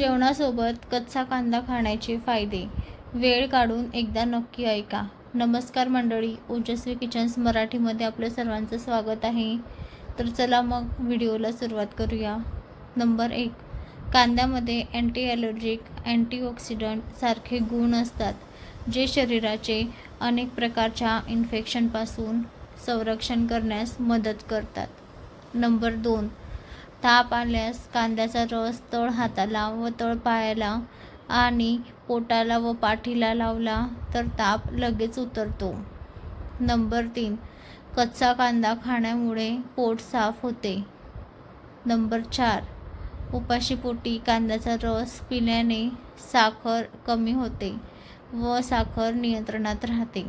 जेवणासोबत कच्चा कांदा खाण्याचे फायदे. वेळ काढून एकदा नक्की ऐका. नमस्कार मंडळी ओजस्वी किचन्स मराठीमध्ये आपलं सर्वांचं स्वागत आहे. तर चला मग व्हिडिओला सुरुवात करूया. नंबर एक कांद्यामध्ये अँटी ॲलर्जिक अँटीऑक्सिडंट सारखे गुण असतात जे शरीराचे अनेक प्रकारच्या इन्फेक्शनपासून संरक्षण करण्यास मदत करतात. नंबर दोन ताप आल्यास कांद्याचा रस तळ हाताला व तळ पायाला आणि पोटाला व पाठीला लावला तर ताप लगेच उतरतो. नंबर तीन. कच्चा कांदा खाण्यामुळे पोट साफ होते. नंबर चार. उपाशीपोटी कांद्याचा रस पिल्याने साखर कमी होते व साखर नियंत्रणात राहते.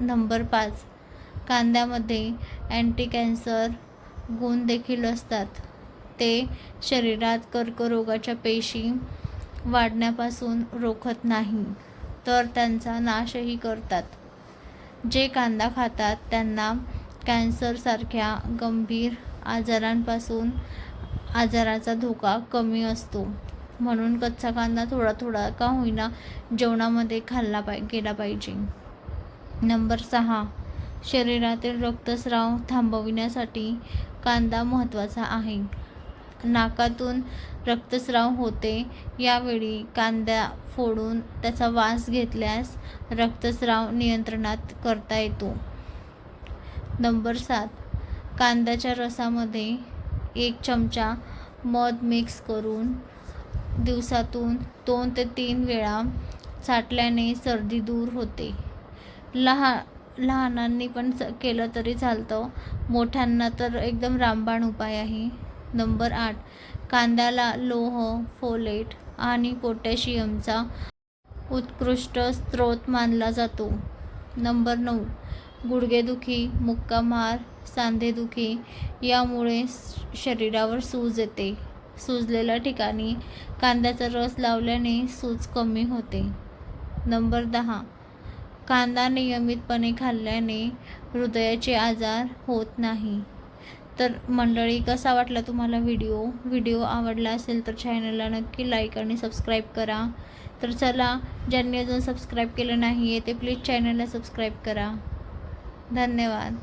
नंबर पाच. कांद्यामध्ये अँटी कॅन्सर गुण देखील असतात. ते शरीरात कर्करोगाच्या पेशी वाढण्यापासून रोखत नाही तर त्यांचा नाशही करतात. जे कांदा खातात त्यांना कॅन्सरसारख्या गंभीर आजारांपासून आजाराचा धोका कमी असतो. म्हणून कच्चा कांदा थोडा थोडा का होईना जेवणामध्ये खाल्ला पाय गेला पाहिजे. नंबर सहा. शरीरातील रक्तस्राव थांबविण्यासाठी कांदा महत्त्वाचा आहे. नाकातून रक्तस्राव होते. यावेळी कांदा फोडून त्याचा वास घेतल्यास रक्तस्राव नियंत्रणात करता येतो. नंबर सात. कांद्याच्या रसामध्ये एक चमचा मध मिक्स करून दिवसातून दोन ते तीन वेळा चाटल्याने सर्दी दूर होते. लहान लहानांनी पण केलं तरी चालतं. मोठ्यांना तर एकदम रामबाण उपाय आहे. नंबर आठ कांद्याला लोह फोलेट आणि पोटॅशियमचा उत्कृष्ट स्रोत मानला जातो. नंबर नऊ गुडघेदुखी मुक्कामार सांधेदुखी यामुळे शरीरावर सूज येते. सुजलेल्या ठिकाणी कांद्याचा रस लावल्याने सूज कमी होते. नंबर दहा कांदा नियमितपणे खाल्ल्याने हृदयाचे आजार होत नाही. तर मंडळी कसा वाटला तुम्हाला व्हिडिओ? व्हिडिओ आवडला असेल तर चॅनलला नक्की लाईक आणि सबस्क्राईब करा. तर चला ज्यांनी अजून सबस्क्राईब केलं नाही आहे ते प्लीज चॅनलला सबस्क्राईब करा. धन्यवाद.